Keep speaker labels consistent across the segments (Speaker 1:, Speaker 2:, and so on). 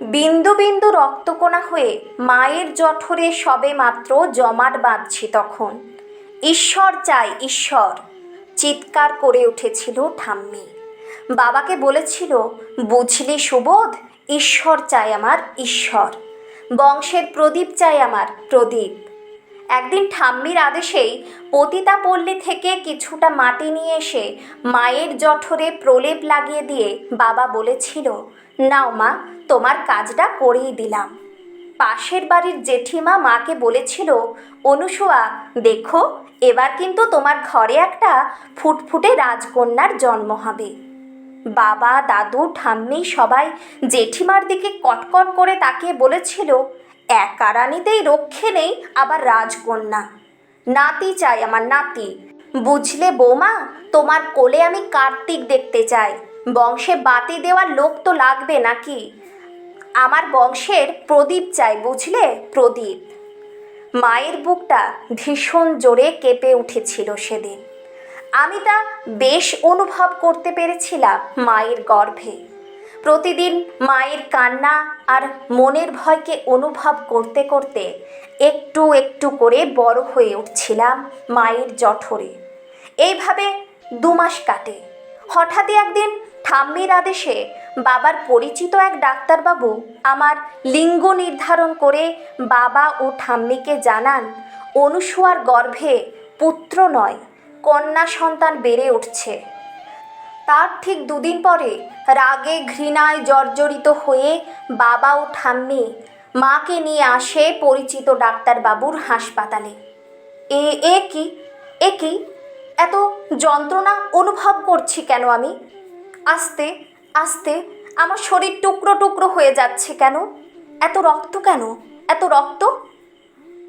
Speaker 1: বিন্দু বিন্দু রক্তকোনা হয়ে মায়ের জঠরে সবে মাত্র জমাট বাঁধছি তখন। ঈশ্বর চাই ঈশ্বর, চিৎকার করে উঠেছিল ঠাম্মি। বাবাকে বলেছিল, বুঝলি সুবোধ, ঈশ্বর চাই আমার ঈশ্বর। বংশের প্রদীপ চাই আমার প্রদীপ। একদিন ঠাম্মির আদেশেই পতিতাপল্লী থেকে কিছুটা মাটি নিয়ে এসে মায়ের জঠরে প্রলেপ লাগিয়ে দিয়ে বাবা বলেছিল, নাও মা, তোমার কাজটা করেই দিলাম। পাশের বাড়ির জেঠিমা মাকে বলেছিল, অনুসুয়া, দেখো, এবার কিন্তু তোমার ঘরে একটা ফুটফুটে রাজকন্যার জন্ম হবে। বাবা, দাদু, ঠাম্মি সবাই জেঠিমার দিকে কটকট করে তাকিয়ে বলেছিল একা রানীতেই রক্ষে নেই আবার রাজকন্যা। নাতি চাই আমার নাতি। বুঝলে বৌমা, তোমার কোলে আমি কার্তিক দেখতে চাই। বংশে বাতি দেওয়ার লোক তো লাগবে নাকি? আমার বংশের প্রদীপ চাই, বুঝলে? প্রদীপ। মায়ের বুকটা ভীষণ জোরে কেঁপে উঠেছিল সেদিন। আমি তা বেশ অনুভব করতে পেরেছিলাম মায়ের গর্ভে। প্রতিদিন মায়ের কান্না আর মনের ভয়কে অনুভব করতে করতে একটু একটু করে বড় হয়ে উঠছিলাম মায়ের জঠরে। এইভাবে দু মাস কাটে। হঠাৎই একদিন ঠাম্মির আদেশে বাবার পরিচিত এক ডাক্তারবাবু আমার লিঙ্গ নির্ধারণ করে বাবা ও ঠাম্মিকে জানান অনুসুয়ার গর্ভে পুত্র নয়, কন্যা সন্তান বেড়ে উঠছে। তার ঠিক দুদিন পরে রাগে ঘৃণায় জর্জরিত হয়ে বাবা ও ঠাম্মি মাকে নিয়ে আসে পরিচিত ডাক্তারবাবুর হাসপাতালে। এ এ কি? এ কি? এত যন্ত্রণা অনুভব করছি কেন আমি? আস্তে আস্তে আমার শরীর টুকরো টুকরো হয়ে যাচ্ছে কেন? এত রক্ত কেন? এত রক্ত?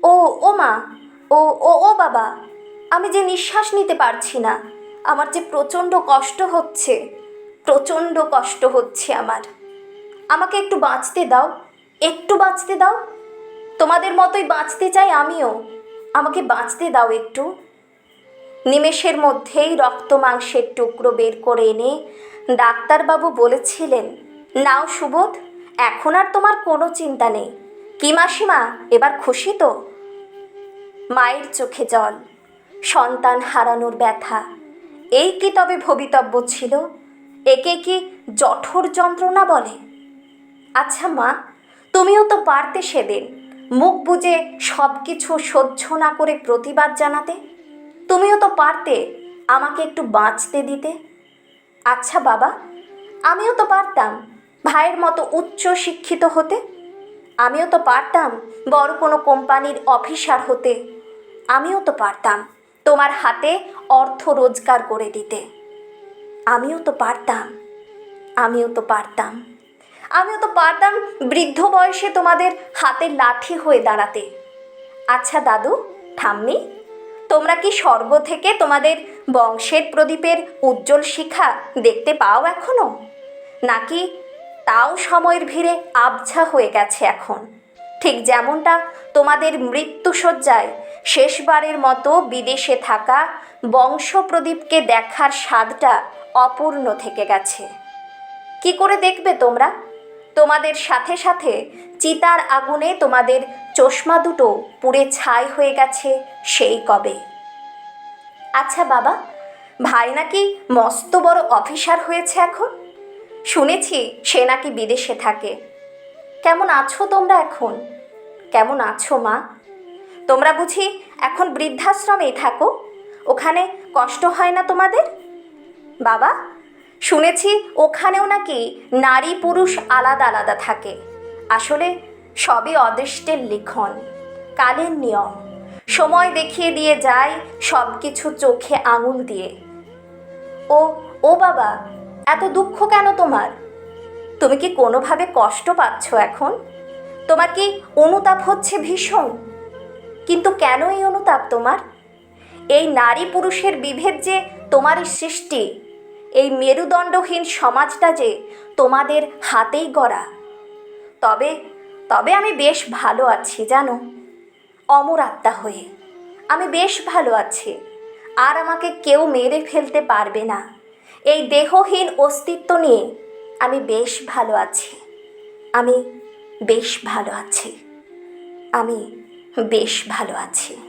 Speaker 1: ও ও মা, ও ও ও বাবা, আমি যে নিঃশ্বাস নিতে পারছি না। আমার যে প্রচণ্ড কষ্ট হচ্ছে, প্রচণ্ড কষ্ট হচ্ছে আমার। আমাকে একটু বাঁচতে দাও, একটু বাঁচতে দাও। তোমাদের মতোই বাঁচতে চাই আমিও। আমাকে বাঁচতে দাও একটু। নিমেষের মধ্যেই রক্ত মাংসের টুকরো বের করে এনে ডাক্তারবাবু বলেছিলেন, নাও সুবোধ, এখন আর তোমার কোনো চিন্তা নেই। কি মাসিমা, এবার খুশি তো? মায়ের চোখে জল, সন্তান হারানোর ব্যথা এই কি তবে ভবিতব্য ছিল? একে কি জঠর যন্ত্রণা বলে? আচ্ছা মা, তুমিও তো পারতে সেদিন মুখ বুজে সব কিছু সহ্য না করে প্রতিবাদ জানাতে? তুমিও তো পারতে আমাকে একটু বাঁচতে দিতে? আচ্ছা বাবা, আমিও তো পারতাম ভাইয়ের মতো উচ্চ শিক্ষিত হতে। আমিও তো পারতাম বড় কোনো কোম্পানির অফিসার হতে। আমিও তো পারতাম। তোমার হাতে অর্থ রোজগার করে দিতে। আমিও তো পারতাম। আমিও তো পারতাম। আমিও তো পারতাম বৃদ্ধ বয়সে তোমাদের হাতে লাঠি হয়ে দাঁড়াতে। আচ্ছা দাদু, ঠাম্মি, তোমরা কি স্বর্গ থেকে তোমাদের বংশের প্রদীপের উজ্জ্বল শিখা দেখতে পাও এখনও? নাকি তাও সময়ের ভিড়ে আবছা হয়ে গেছে এখন? ঠিক যেমনটা তোমাদের মৃত্যুসজ্জায় শেষবারের মতো বিদেশে থাকা বংশপ্রদীপকে দেখার স্বাদটা অপূর্ণ থেকে গেছে। কি করে দেখবে তোমরা? তোমাদের সাথে সাথে চিতার আগুনে তোমাদের চশমা দুটো পুড়ে ছাই হয়ে গেছে সেই কবে। আচ্ছা বাবা, ভাই নাকি মস্ত বড় অফিসার হয়েছে এখন? শুনেছি সে নাকি বিদেশে থাকে। কেমন আছো তোমরা এখন? কেমন আছো মা? তোমরা বুঝি এখন বৃদ্ধাশ্রমেই থাকো? ওখানে কষ্ট হয় না তোমাদের? বাবা, শুনেছি ওখানেও নাকি নারী পুরুষ আলাদা আলাদা থাকে। আসলে সবই অদৃষ্টের লিখন, কালের নিয়ম। সময় দেখিয়ে দিয়ে যায় সব কিছু চোখে আঙুল দিয়ে। ও ও বাবা, এত দুঃখ কেন তোমার? তুমি কি কোনোভাবে কষ্ট পাচ্ছ এখন? তোমার কি অনুতাপ হচ্ছে ভীষণ? কিন্তু কেন এই অনুতাপ তোমার? এই নারী পুরুষের বিভেদ যে তোমারই সৃষ্টি, এই মেরুদণ্ডহীন সমাজটা যে তোমাদের হাতেই গড়া। তবে তবে আমি বেশ ভালো আছি, জানো? অমর আত্মা হয়ে। আমি বেশ ভালো আছি। আর আমাকে কেউ মেরে ফেলতে পারবে না। এই দেহহীন অস্তিত্ব নিয়ে আমি বেশ ভালো আছি। আমি বেশ ভালো আছি। আমি বেশ ভালো আছি।